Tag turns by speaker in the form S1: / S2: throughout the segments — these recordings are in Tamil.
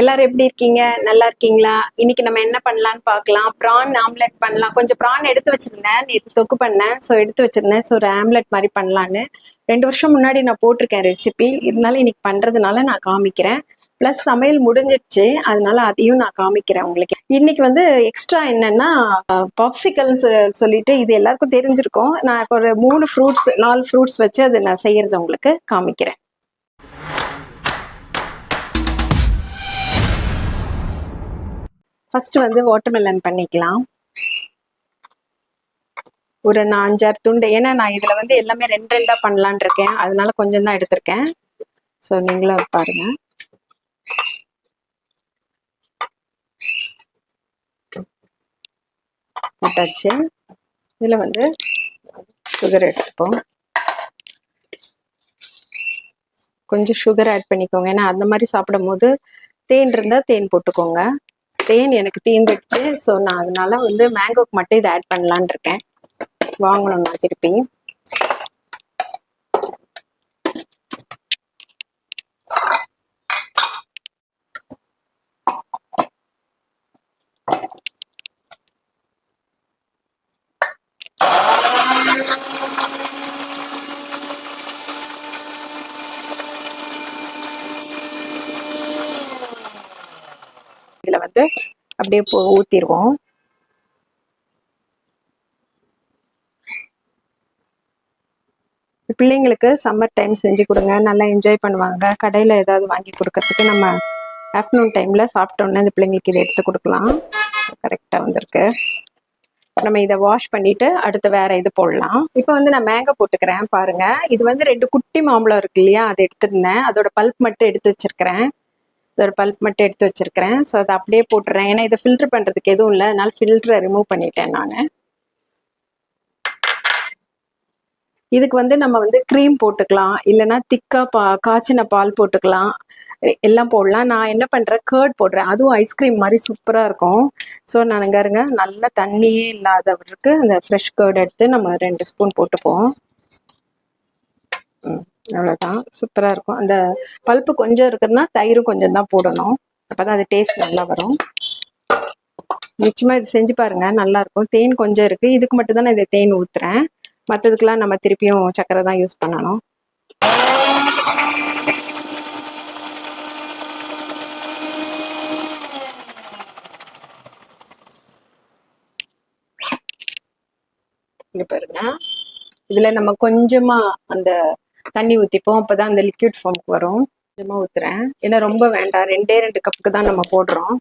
S1: எல்லாரும் எப்படி இருக்கீங்க நல்லா இருக்கீங்களா இன்னைக்கு நம்ம என்ன பண்ணலாம்னு பார்க்கலாம் ப்ரான் ஆம்லெட் பண்ணலாம் கொஞ்சம் ப்ரான் எடுத்து வச்சிருந்தேன் நீ தொக்கு பண்ணேன் ஸோ எடுத்து வச்சிருந்தேன் ஸோ ஒரு ஆம்லெட் மாதிரி பண்ணலான்னு ரெண்டு வருஷம் முன்னாடி நான் போட்டிருக்கேன் ரெசிபி இருந்தாலும் இன்னைக்கு பண்றதுனால நான் காமிக்கிறேன் ப்ளஸ் சமையல் முடிஞ்சிடுச்சு அதனால அதையும் நான் காமிக்கிறேன் உங்களுக்கு இன்னைக்கு வந்து எக்ஸ்ட்ரா என்னன்னா பாப்சிக்கல்னு சொல்லிட்டு இது எல்லாருக்கும் தெரிஞ்சிருக்கும் நான் ஒரு மூணு ஃப்ரூட்ஸ் நாலு ஃப்ரூட்ஸ் வச்சு அதை நான் செய்யறது உங்களுக்கு காமிக்கிறேன் ஃபஸ்ட்டு வந்து வாட்டர்மெலன் பண்ணிக்கலாம் ஒரு நான் அஞ்சாறு துண்டு ஏன்னா நான் இதில் வந்து எல்லாமே ரெண்டு ரெண்டாக பண்ணலான் இருக்கேன் அதனால கொஞ்சம் தான் எடுத்திருக்கேன் ஸோ நீங்களும் பாருங்க போட்டாச்சு இதில் வந்து சுகர் எடுத்துப்போம் கொஞ்சம் சுகர் ஆட் பண்ணிக்கோங்க ஏன்னா அந்த மாதிரி சாப்பிடும் போது தேன் இருந்தால் தேன் போட்டுக்கோங்க தேன் எனக்கு தீர்ந்துடுச்சு ஸோ நான் அதனால வந்து மேங்கோக்கு மட்டும் இதை ஆட் பண்ணலான் இருக்கேன் வாங்கணும் நான் திருப்பி Thank you. எடுத்து அப்படியே ஊற்றிடுவோம் பிள்ளைங்களுக்கு சம்மர் டைம் செஞ்சு கொடுங்க நல்லா என்ஜாய் பண்ணுவாங்க கடையில் ஏதாவது வாங்கி கொடுக்கறதுக்கு நம்ம ஆஃப்டர்நூன் டைமில் சாப்பிட்டோன்னே அந்த பிள்ளைங்களுக்கு இதை எடுத்து கொடுக்கலாம் கரெக்டாக வந்திருக்கு நம்ம இதை வாஷ் பண்ணிட்டு அடுத்து வேற இது போடலாம் இப்போ வந்து நான் மேங்கோ போட்டுக்கிறேன் பாருங்க இது வந்து ரெண்டு குட்டி மாம்பழம் இருக்கு இல்லையா அதை எடுத்துருந்தேன் அதோட பல்ப் மட்டும் எடுத்து வச்சிருக்கிறேன் இது ஒரு பல்ப் மட்டும் எடுத்து வச்சுருக்கிறேன் ஸோ அதை அப்படியே போட்டுறேன் ஏன்னா இதை ஃபில்ட்ரு பண்ணுறதுக்கு எதுவும் இல்லை அதனால் ஃபில்டரை ரிமூவ் பண்ணிட்டேன் நான் இதுக்கு வந்து நம்ம வந்து க்ரீம் போட்டுக்கலாம் இல்லைன்னா திக்காக பா காய்ச்சின பால் போட்டுக்கலாம் எல்லாம் போடலாம் நான் என்ன பண்ணுறேன் கேர்ட் போடுறேன் அதுவும் ஐஸ்கிரீம் மாதிரி சூப்பராக இருக்கும் ஸோ நான் இருங்க நல்ல தண்ணியே இல்லாதவருக்கு அந்த ஃப்ரெஷ் கேர்ட் எடுத்து நம்ம ரெண்டு ஸ்பூன் போட்டுப்போம் ம் அவ்வளோதான் சூப்பராக இருக்கும் அந்த பல்ப்பு கொஞ்சம் இருக்குதுன்னா தயிரும் கொஞ்சம் தான் போடணும் அப்போ தான் அது டேஸ்ட் நல்லா வரும் நிச்சயமாக இது செஞ்சு பாருங்கள் நல்லாயிருக்கும் தேன் கொஞ்சம் இருக்குது இதுக்கு மட்டும் தான் நான் இதை தேன் ஊற்றுறேன் மற்றதுக்கெலாம் நம்ம திருப்பியும் சக்கரை தான் யூஸ் பண்ணணும் இங்கே பாருங்க இதில் நம்ம கொஞ்சமாக அந்த தண்ணி ஊற்றிப்போம் அப்போ தான் அந்த லிக்யூட் ஃபார்முக்கு வரும் கொஞ்சமாக ஊற்றுறேன் ஏன்னா ரொம்ப வேண்டாம் ரெண்டே ரெண்டு கப்புக்கு தான் நம்ம போடுறோம்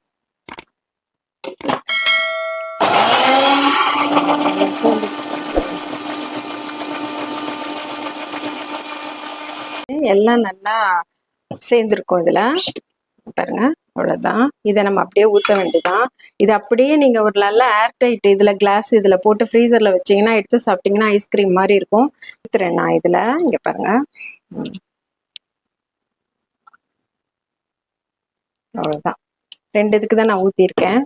S1: எல்லாம் நல்லா சேர்ந்துருக்கும் இதில் பாருங்க அவ்வளோதான் இதை நம்ம அப்படியே ஊற்ற வேண்டியதான் இது அப்படியே நீங்கள் ஒரு நல்ல ஏர்டைட் இதில் கிளாஸ் இதில் போட்டு ஃப்ரீசரில் வச்சிங்கன்னா எடுத்து சாப்பிட்டிங்கன்னா ஐஸ்கிரீம் மாதிரி இருக்கும் ஊற்றுறேன் நான் இதில் இங்கே பாருங்கள் அவ்வளோதான் ரெண்டு இதுக்கு தான் நான் ஊற்றிருக்கேன்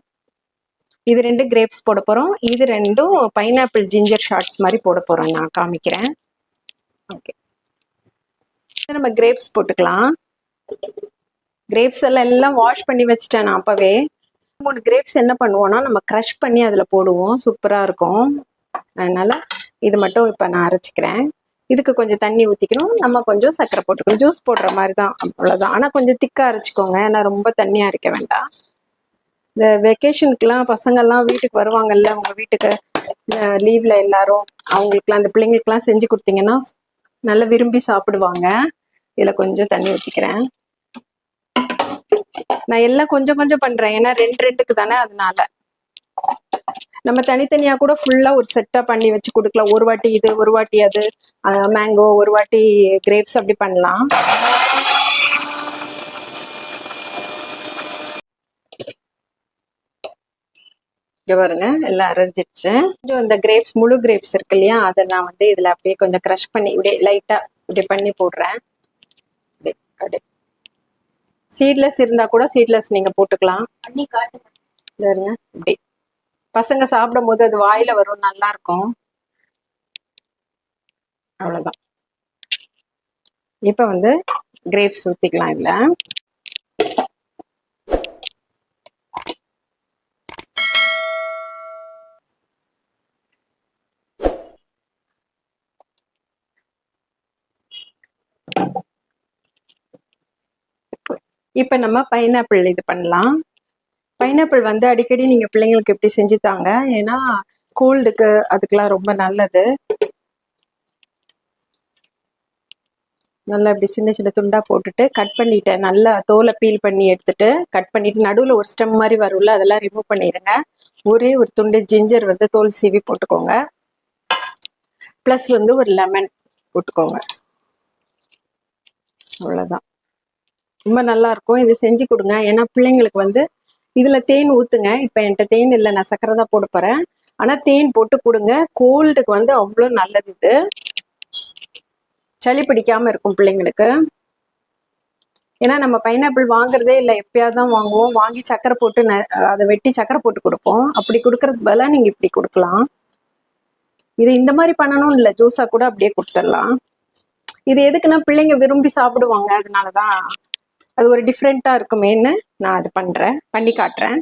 S1: இது ரெண்டு கிரேப்ஸ் போட போகிறோம் இது ரெண்டும் பைனாப்பிள் ஜிஞ்சர் ஷார்ட்ஸ் மாதிரி போட போகிறோம் நான் காமிக்கிறேன் ஓகே நம்ம கிரேப்ஸ் போட்டுக்கலாம் கிரேப்ஸ் எல்லாம் எல்லாம் வாஷ் பண்ணி வச்சுட்டேன் நான் அப்பவே மூணு கிரேப்ஸ் என்ன பண்ணுவோம்னா நம்ம க்ரஷ் பண்ணி அதில் போடுவோம் சூப்பராக இருக்கும் அதனால இது மட்டும் இப்போ நான் அரைச்சிக்கிறேன் இதுக்கு கொஞ்சம் தண்ணி ஊற்றிக்கணும் நம்ம கொஞ்சம் சர்க்கரை போட்டுக்கணும் ஜூஸ் போடுற மாதிரி தான் அவ்வளோதான் ஆனால் கொஞ்சம் திக்காக அரைச்சிக்கோங்க ஏன்னா ரொம்ப தண்ணியாக அரைக்க வேண்டாம் இந்த வெக்கேஷனுக்குலாம் பசங்கள்லாம் வீட்டுக்கு வருவாங்கல்ல உங்கள் வீட்டுக்கு லீவில் எல்லாரும் அவங்களுக்குலாம் அந்த பிள்ளைங்களுக்குலாம் செஞ்சு கொடுத்தீங்கன்னா நல்லா விரும்பி சாப்பிடுவாங்க இதில் கொஞ்சம் தண்ணி ஊற்றிக்கிறேன் நான் எல்லாம் கொஞ்சம் கொஞ்சம் பண்றேன் ஏன்னா ரெண்டு ரெண்டுக்கு தானே அதனால நம்ம தனித்தனியா கூட ஃபுல்லா ஒரு செட்டா பண்ணி வச்சு கொடுக்கலாம் ஒரு வாட்டி இது ஒரு வாட்டி அது மேங்கோ ஒரு வாட்டி கிரேப்ஸ் அப்படி பண்ணலாம் இங்க பாருங்க எல்லாம் அரைஞ்சிடுச்சு கொஞ்சம் இந்த கிரேப்ஸ் முழு கிரேப்ஸ் இருக்கு இல்லையா அதை நான் வந்து இதுல அப்படியே கொஞ்சம் கிரஷ் பண்ணி இப்படியே லைட்டா இப்படி பண்ணி போடுறேன் அப்படியே சீட்லெஸ் இருந்தால் கூட சீட்லெஸ் நீங்கள் போட்டுக்கலாம் இப்படி பசங்க சாப்பிடும் போது அது வாயில வரும் நல்லா இருக்கும் அவ்வளோதான் இப்போ வந்து கிரேப்ஸ் ஊற்றிக்கலாம் இல்லை Thank you. இப்போ நம்ம பைனாப்பிள் இது பண்ணலாம் பைனாப்பிள் வந்து அடிக்கடி நீங்கள் பிள்ளைங்களுக்கு எப்படி செஞ்சு தாங்க ஏன்னா கோல்டுக்கு அதுக்கெலாம் ரொம்ப நல்லது நல்லா இப்படி சின்ன சின்ன துண்டாக போட்டுட்டு கட் பண்ணிட்டேன் நல்லா தோலை பீல் பண்ணி எடுத்துட்டு கட் பண்ணிட்டு நடுவில் ஒரு ஸ்டெம் மாதிரி வரும்ல அதெல்லாம் ரிமூவ் பண்ணிடுங்க ஒரே ஒரு துண்டு ஜிஞ்சர் வந்து தோல் சீவி போட்டுக்கோங்க ப்ளஸ் வந்து ஒரு லெமன் போட்டுக்கோங்க அவ்வளோதான் ரொம்ப நல்லா இருக்கும் இது செஞ்சு கொடுங்க ஏன்னா பிள்ளைங்களுக்கு வந்து இதில் தேன் ஊற்றுங்க இப்போ என்கிட்ட தேன் இல்லை நான் சக்கரை தான் போட்டு போகிறேன் ஆனால் தேன் போட்டு கொடுங்க கோல்டுக்கு வந்து அவ்வளோ நல்லது இது சளி பிடிக்காமல் இருக்கும் பிள்ளைங்களுக்கு ஏன்னா நம்ம பைனாப்பிள் வாங்குறதே இல்லை எப்பயாவது தான் வாங்குவோம் வாங்கி சக்கரை போட்டு ந அதை வெட்டி சக்கரை போட்டு கொடுப்போம் அப்படி கொடுக்கறதுக்கு பதிலாக நீங்கள் இப்படி கொடுக்கலாம் இது இந்த மாதிரி பண்ணணும்னு இல்லை ஜூஸாக கூட அப்படியே கொடுத்துடலாம் இது எதுக்குன்னா பிள்ளைங்க விரும்பி சாப்பிடுவாங்க அதனால தான் அது ஒரு டிஃப்ரெண்ட்டாக இருக்குமேன்னு நான் அது பண்ணுறேன் பண்ணி காட்டுறேன்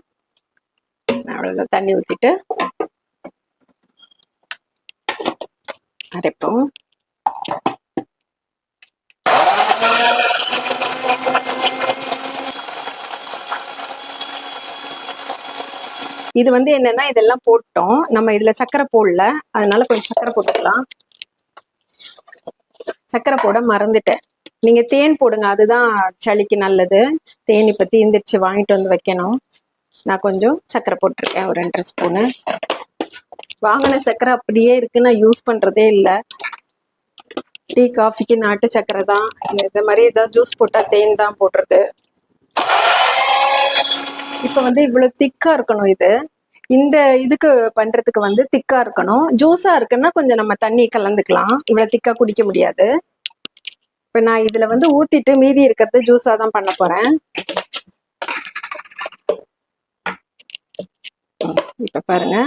S1: அவ்வளோதான் தண்ணி ஊற்றிட்டு அரைப்போம் இது வந்து என்னன்னா இதெல்லாம் போட்டோம் நம்ம இதுல சர்க்கரை போடல அதனால கொஞ்சம் சர்க்கரை போட்டுக்கலாம் சர்க்கரை போட மறந்துட்டேன் நீங்க தேன் போடுங்க அதுதான் சளிக்கு நல்லது தேன் இப்ப தீந்துடுச்சு வாங்கிட்டு வந்து வைக்கணும் நான் கொஞ்சம் சர்க்கரை போட்டிருக்கேன் ஒரு ரெண்டரை ஸ்பூனு வாங்கின சர்க்கரை அப்படியே இருக்கு நான் யூஸ் பண்றதே இல்லை டீ காஃபிக்கு நாட்டு சர்க்கரை தான் இந்த மாதிரி ஏதாவது ஜூஸ் போட்டா தேன் தான் போடுறது இப்போ வந்து இவ்வளவு திக்கா இருக்கணும் இது இந்த இதுக்கு பண்றதுக்கு வந்து திக்கா இருக்கணும் ஜூஸாக இருக்குன்னா கொஞ்சம் நம்ம தண்ணி கலந்துக்கலாம் இவ்வளவு திக்கா குடிக்க முடியாது இப்போ நான் இதுல வந்து ஊத்திட்டு மீதி இருக்கிறது ஜூஸா தான் பண்ண போறேன் இப்போ பாருங்க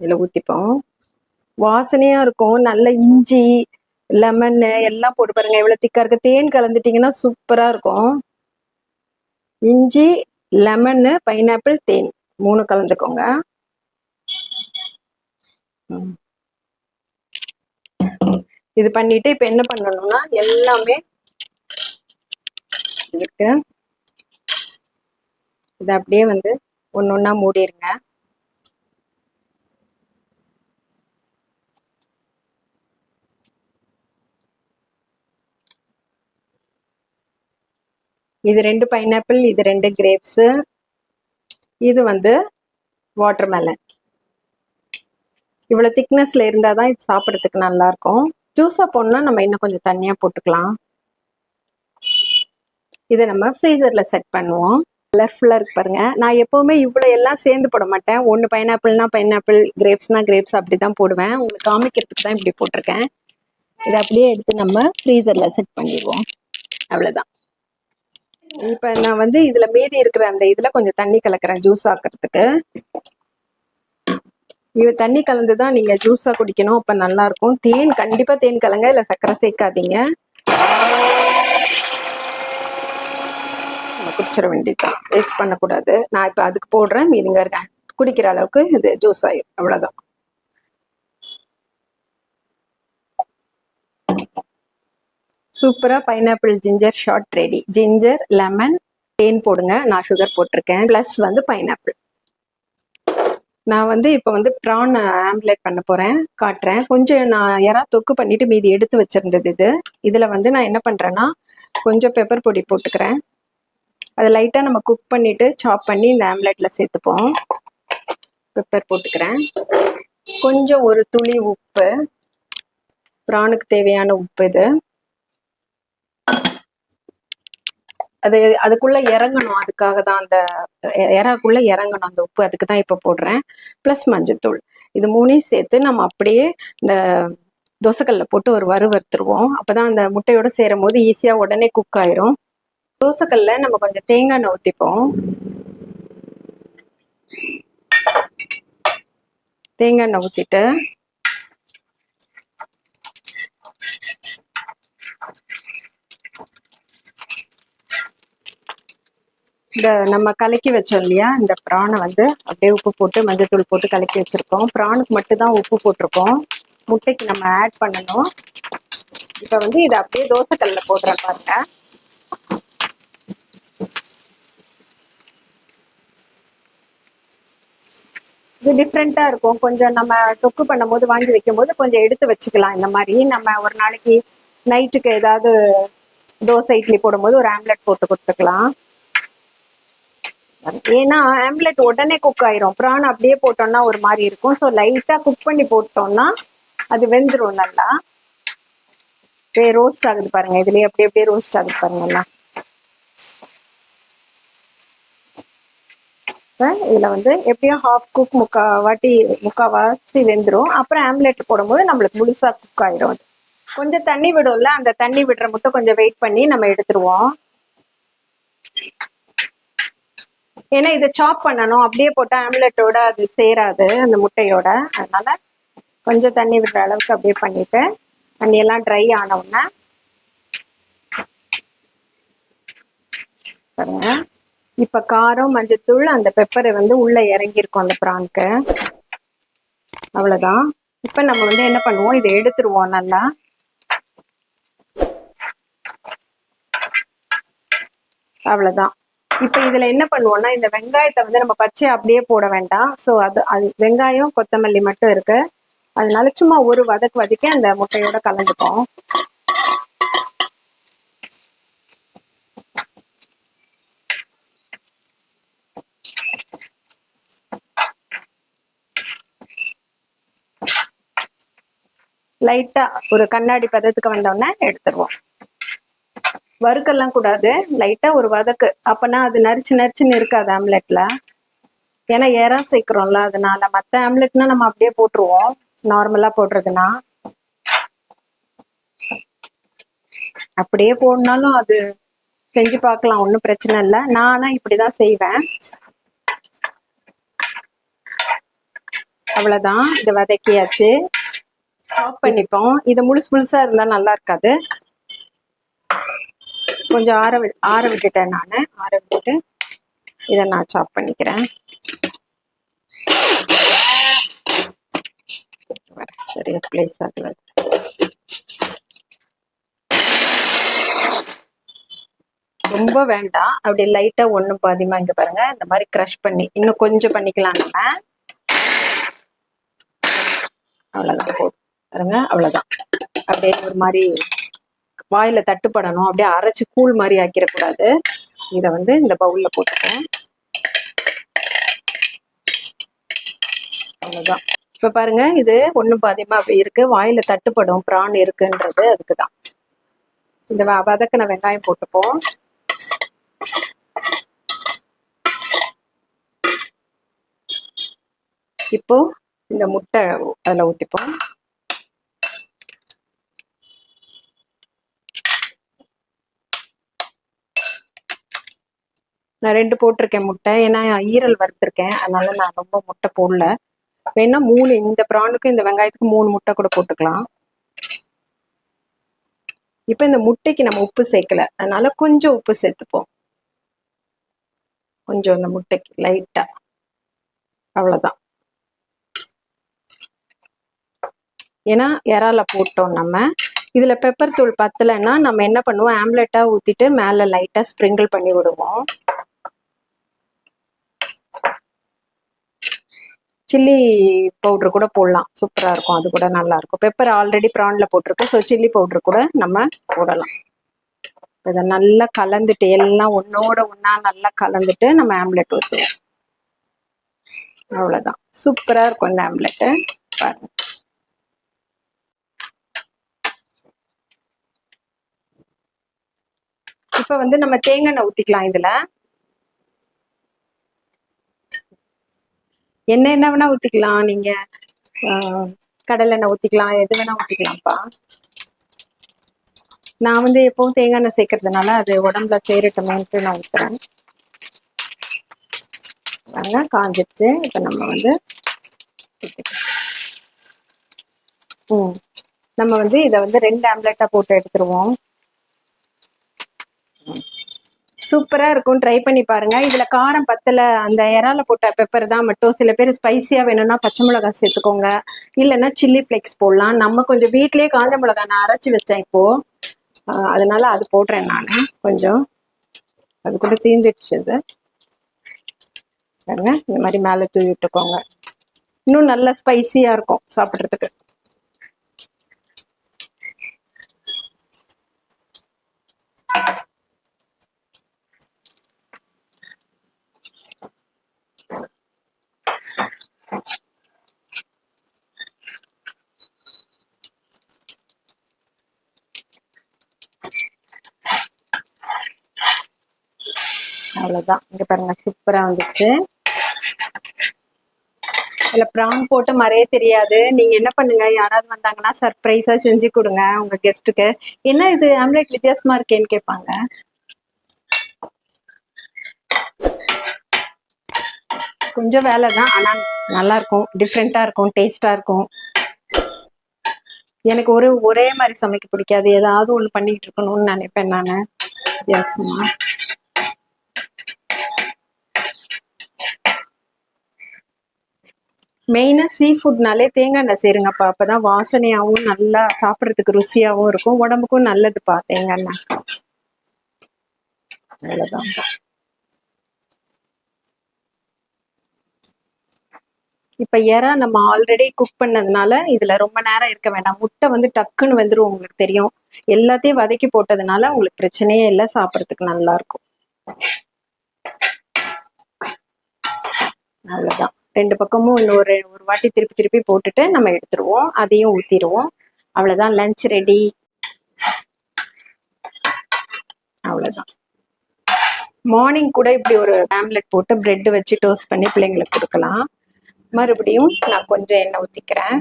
S1: இதில் ஊற்றிப்போம் வாசனையா இருக்கும் நல்ல இஞ்சி லெமன்னு எல்லாம் போட்டு பாருங்க எவ்வளவு திக்காக இருக்குது தேன் கலந்துட்டீங்கன்னா சூப்பராக இருக்கும் இஞ்சி லெமன்னு பைனாப்பிள் தேன் மூணு கலந்துக்கோங்க ம் இது பண்ணிட்டு இப்போ என்ன பண்ணணும்னா எல்லாமே இருக்கு இதை அப்படியே வந்து ஒன்று ஒன்றா மூடிடுங்க இது ரெண்டு பைனாப்பிள் இது ரெண்டு கிரேப்ஸு இது வந்து வாட்டர் மேலன் இவ்வளோ திக்னஸ்ல இருந்தால் தான் இது சாப்பிட்றதுக்கு நல்லாயிருக்கும் ஜூஸாக போடணும் நம்ம இன்னும் கொஞ்சம் தண்ணியாக போட்டுக்கலாம் இதை நம்ம ஃப்ரீசரில் செட் பண்ணுவோம் கலர்ஃபுல்லாக இருக்கு பாருங்க நான் எப்போவுமே இவ்வளோ எல்லாம் சேர்ந்து போட மாட்டேன் ஒன்று பைனாப்பிள்னா பைனாப்பிள் கிரேப்ஸ்னா கிரேப்ஸ் அப்படி தான் போடுவேன் உங்களுக்கு காமிக்கிறதுக்கு தான் இப்படி போட்டிருக்கேன் இதை அப்படியே எடுத்து நம்ம ஃப்ரீசரில் செட் பண்ணிடுவோம் அவ்வளோதான் இப்போ நான் வந்து இதில் மீதி இருக்கிற அந்த இதில் கொஞ்சம் தண்ணி கலக்கிறேன் ஜூஸ் ஆக்கிறதுக்கு இது தண்ணி கலந்து தான் நீங்கள் ஜூஸாக குடிக்கணும் அப்போ நல்லாயிருக்கும் தேன் கண்டிப்பாக தேன் கலங்க இல்லை சர்க்கரை சேர்க்காதீங்க குடிச்சிட வேண்டியதுதான் வேஸ்ட் பண்ணக்கூடாது நான் இப்போ அதுக்கு போடுறேன் மீதிங்க இருக்கேன் குடிக்கிற அளவுக்கு இது ஜூஸ் ஆகிடும் அவ்வளோதான் சூப்பராக pineapple ginger shot ready ginger lemon தேன் போடுங்க நான் சுகர் போட்டிருக்கேன் ப்ளஸ் வந்து பைனாப்பிள் நான் வந்து இப்போ வந்து ப்ரான் ஆம்லேட் பண்ண போகிறேன் காட்டுறேன் கொஞ்சம் நான் யாராவது தொக்கு பண்ணிவிட்டு மீதி எடுத்து வச்சுருந்தது இது இதில் வந்து நான் என்ன பண்ணுறேன்னா கொஞ்சம் பெப்பர் பொடி போட்டுக்கிறேன் அதை லைட்டாக நம்ம குக் பண்ணிவிட்டு சாப் பண்ணி இந்த ஆம்லேட்டில் சேர்த்துப்போம் பெப்பர் போட்டுக்கிறேன் கொஞ்சம் ஒரு துளி உப்பு ப்ரானுக்கு தேவையான உப்பு இது அது அதுக்குள்ள இறங்கணும் அதுக்காக தான் அந்த இறக்குள்ள இறங்கணும் அந்த உப்பு அதுக்கு தான் இப்போ போடுறேன் ப்ளஸ் மஞ்சத்தூள் இது மூணையும் சேர்த்து நம்ம அப்படியே இந்த தோசைக்கல்ல போட்டு ஒரு வறுவறுத்துருவோம் அப்போதான் அந்த முட்டையோட சேரும் போது ஈஸியாக உடனே குக் ஆயிரும் தோசைக்கல்ல நம்ம கொஞ்சம் தேங்காய் எண்ணெய் ஊற்றிப்போம் தேங்காய் எண்ணெய் ஊற்றிட்டு இந்த நம்ம கலக்கி வச்சோம் இல்லையா இந்த பிரானை வந்து அப்படியே உப்பு போட்டு மஞ்சத்தூள் போட்டு கலக்கி வச்சிருக்கோம் மட்டும் மட்டும்தான் உப்பு போட்டிருக்கோம் முட்டைக்கு நம்ம ஆட் பண்ணணும் இப்போ வந்து இதை அப்படியே தோசைக்கல்ல போடுற பாருங்க இது டிஃப்ரெண்டா இருக்கும் கொஞ்சம் நம்ம தொக்கு பண்ணும்போது வாங்கி வைக்கும்போது கொஞ்சம் எடுத்து வச்சுக்கலாம் இந்த மாதிரி நம்ம ஒரு நாளைக்கு நைட்டுக்கு ஏதாவது தோசை இட்லி போடும்போது ஒரு ஆம்லெட் போட்டு கொடுத்துக்கலாம் ஏன்னா ஆம்லெட் உடனே குக் ஆயிரும் ப்ரான் அப்படியே போட்டோம்னா ஒரு மாதிரி இருக்கும் ஸோ லைட்டா குக் பண்ணி போட்டோம்னா அது வெந்துடும் நல்லா அப்படியே ரோஸ்ட் ஆகுது பாருங்க இதுலயே அப்படியே அப்படியே ரோஸ்ட் ஆகுது பாருங்க இதுல வந்து எப்படியும் ஹாஃப் குக் முக்கா வாட்டி முக்காவாசி வெந்துடும் அப்புறம் ஆம்லெட் போடும்போது நம்மளுக்கு முழுசா குக் ஆயிரும் அது கொஞ்சம் தண்ணி விடும்ல அந்த தண்ணி விடுற மட்டும் கொஞ்சம் வெயிட் பண்ணி நம்ம எடுத்துருவோம் ஏன்னா இதை சாப் பண்ணணும் அப்படியே போட்டால் ஆம்லெட்டோட அது சேராது அந்த முட்டையோட அதனால கொஞ்சம் தண்ணி விடுற அளவுக்கு அப்படியே பண்ணிட்டு தண்ணியெல்லாம் ட்ரை ஆனவுடனே இப்ப இப்போ காரம் மஞ்சத்தூள் அந்த பெப்பரை வந்து உள்ள இறங்கியிருக்கும் அந்த பிரான்க்கு அவ்வளோதான் இப்போ நம்ம வந்து என்ன பண்ணுவோம் இதை எடுத்துருவோம் நல்லா அவ்வளோதான் இப்ப இதுல என்ன பண்ணுவோம்னா இந்த வெங்காயத்தை வந்து நம்ம பச்சை அப்படியே போட வேண்டாம் சோ அது அது வெங்காயம் கொத்தமல்லி மட்டும் இருக்கு அதனால சும்மா ஒரு வதக்கு வதக்க அந்த முட்டையோட கலந்துப்போம் லைட்டா ஒரு கண்ணாடி பதத்துக்கு வந்தோடனே எடுத்துருவோம் வறுக்கெல்லாம் கூடாது லைட்டா ஒரு வதக்கு அப்பனா அது நரிச்சு நரிச்சுன்னு இருக்காது ஆம்லெட்ல ஏன்னா ஏறா சேர்க்கிறோம்ல அதனால மத்த ஆம்லெட்னா நம்ம அப்படியே போட்டுருவோம் நார்மலா போடுறதுன்னா அப்படியே போடனாலும் அது செஞ்சு பார்க்கலாம் ஒன்றும் பிரச்சனை இல்லை நானா இப்படிதான் செய்வேன் அவ்வளோதான் இதை வதக்கியாச்சு ஆஃப் பண்ணிப்போம் இது முழுசு முழுசா இருந்தால் நல்லா இருக்காது கொஞ்சம் ஆற வி ஆற விட்டுட்டேன் நான் ஆற விட்டுட்டு இதை நான் சாப் பண்ணிக்கிறேன் சரியா பிளேஸ் ஆகுது ரொம்ப வேண்டாம் அப்படி லைட்டா ஒண்ணு பாதிமா இங்க பாருங்க இந்த மாதிரி க்ரஷ் பண்ணி இன்னும் கொஞ்சம் பண்ணிக்கலாம் நம்ம அவ்வளவுதான் போதும் பாருங்க அவ்வளவுதான் அப்படியே ஒரு மாதிரி வாயில தட்டுப்படணும் அப்படியே அரைச்சு கூழ் மாதிரி ஆக்கிடக்கூடாது இத வந்து இந்த பவுல்ல போட்டுப்போம் அவ்வளவுதான் இப்ப பாருங்க இது ஒண்ணு பாதியமா அப்படி இருக்கு வாயில தட்டுப்படும் பிரான் இருக்குன்றது அதுக்குதான் இந்த வதக்கின வெங்காயம் போட்டுப்போம் இப்போ இந்த முட்டை அதில் ஊற்றிப்போம் நான் ரெண்டு போட்டிருக்கேன் முட்டை ஏன்னா ஈரல் வறுத்துருக்கேன் அதனால நான் ரொம்ப முட்டை போடல வேணா மூணு இந்த ப்ரானுக்கு இந்த வெங்காயத்துக்கு மூணு முட்டை கூட போட்டுக்கலாம் இப்போ இந்த முட்டைக்கு நம்ம உப்பு சேர்க்கல அதனால கொஞ்சம் உப்பு சேர்த்துப்போம் கொஞ்சம் இந்த முட்டைக்கு லைட்டா அவ்வளவுதான் ஏன்னா இறால போட்டோம் நம்ம இதுல பெப்பர் தூள் பத்தலைன்னா நம்ம என்ன பண்ணுவோம் ஆம்லெட்டா ஊத்திட்டு மேல லைட்டா ஸ்ப்ரிங்கிள் பண்ணி விடுவோம் சில்லி பவுட்ரு கூட போடலாம் சூப்பராக இருக்கும் அது கூட நல்லா இருக்கும் பெப்பர் ஆல்ரெடி ப்ரானில் போட்டிருக்கோம் ஸோ சில்லி பவுட்ரு கூட நம்ம போடலாம் இதை நல்லா கலந்துட்டு எல்லாம் ஒன்னோட ஒன்றா நல்லா கலந்துட்டு நம்ம ஆம்லெட் ஊற்றுவோம் அவ்வளோதான் சூப்பராக இருக்கும் இந்த ஆம்லெட்டு பாருங்க இப்போ வந்து நம்ம தேங்காய் ஊற்றிக்கலாம் இதில் என்ன என்ன வேணா ஊத்திக்கலாம் நீங்க கடலை எண்ணெய் ஊத்திக்கலாம் எது வேணா ஊத்திக்கலாம்ப்பா நான் வந்து எப்பவும் தேங்காய் எண்ணெய் சேர்க்கறதுனால அது உடம்புல சேரட்டமேன்ட்டு நான் ஊத்துறேன் நல்லா காஞ்சிட்டு இப்போ நம்ம வந்து ம் நம்ம வந்து இதை வந்து ரெண்டு ஆம்லெட்டாக போட்டு எடுத்துருவோம் சூப்பராக இருக்கும் ட்ரை பண்ணி பாருங்கள் இதில் காரம் பத்தில் அந்த இறால போட்ட பெப்பர் தான் மட்டும் சில பேர் ஸ்பைஸியாக வேணும்னா பச்சை மிளகா சேர்த்துக்கோங்க இல்லைன்னா சில்லி ஃப்ளெக்ஸ் போடலாம் நம்ம கொஞ்சம் வீட்லேயே காஞ்ச மிளகா நான் அரைச்சி வச்சேன் இப்போது அதனால அது போடுறேன் நான் கொஞ்சம் அது கூட தீந்துடுச்சு அது பாருங்க இந்த மாதிரி மேலே தூவி விட்டுக்கோங்க இன்னும் நல்லா ஸ்பைசியாக இருக்கும் சாப்பிட்றதுக்கு Thank you. அவ்வளவுதான் இங்க பாருங்க சூப்பரா வந்துச்சு இல்ல ப்ரான் போட்டு மறைய தெரியாது நீங்க என்ன பண்ணுங்க யாராவது வந்தாங்கன்னா சர்ப்ரைஸா செஞ்சு கொடுங்க உங்க கெஸ்ட்டுக்கு என்ன இது ஆம்லேட் வித்தியாசமா இருக்கேன்னு கேட்பாங்க கொஞ்சம் வேலை தான் ஆனால் நல்லா இருக்கும் டிஃப்ரெண்ட்டாக இருக்கும் டேஸ்ட்டாக இருக்கும் எனக்கு ஒரு ஒரே மாதிரி சமைக்க பிடிக்காது ஏதாவது ஒன்று பண்ணிக்கிட்டு இருக்கணும்னு நினைப்பேன் நான் வித்தியாசமா மெயினாக சீ ஃபுட்னாலே தேங்காய் எண்ணெய் செய்யுங்கப்பா அப்போ தான் வாசனையாகவும் நல்லா சாப்பிட்றதுக்கு ருசியாகவும் இருக்கும் உடம்புக்கும் நல்லதுப்பா தேங்காய் எண்ணெய் அவ்வளோதான் இப்போ இறா நம்ம ஆல்ரெடி குக் பண்ணதுனால இதில் ரொம்ப நேரம் இருக்க வேண்டாம் முட்டை வந்து டக்குன்னு வந்துடும் உங்களுக்கு தெரியும் எல்லாத்தையும் வதக்கி போட்டதுனால உங்களுக்கு பிரச்சனையே இல்லை சாப்பிட்றதுக்கு நல்லாயிருக்கும் அவ்வளோதான் ரெண்டு பக்கமும் இன்னொரு ஒரு வாட்டி திருப்பி திருப்பி போட்டுட்டு நம்ம எடுத்துருவோம் அதையும் ஊற்றிடுவோம் அவ்வளோதான் லஞ்ச் ரெடி அவ்வளோதான் மார்னிங் கூட இப்படி ஒரு ஆம்லெட் போட்டு பிரெட் வச்சு டோஸ்ட் பண்ணி பிள்ளைங்களுக்கு கொடுக்கலாம் மறுபடியும் நான் கொஞ்சம் எண்ணெய் ஊற்றிக்கிறேன்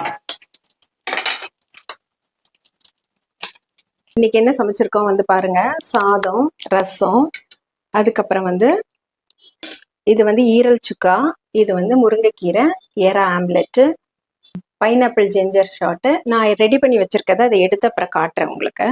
S1: Thank you. இன்னைக்கு என்ன சமைச்சிருக்கோம் வந்து பாருங்க சாதம் ரசம் அதுக்கப்புறம் வந்து இது வந்து ஈரல் சுக்கா இது வந்து முருங்கைக்கீரை ஏரா ஆம்லெட்டு பைனாப்பிள் ஜிஞ்சர் ஷாட்டு நான் ரெடி பண்ணி வச்சிருக்கதை அதை எடுத்து அப்புறம் காட்டுறேன் உங்களுக்கு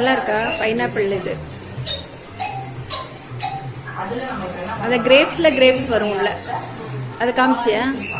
S1: நல்லா இருக்கா பைனாப்பிள் இது அந்த கிரேப்ஸ்ல கிரேப்ஸ் வரும்ல அதை காமிச்சியா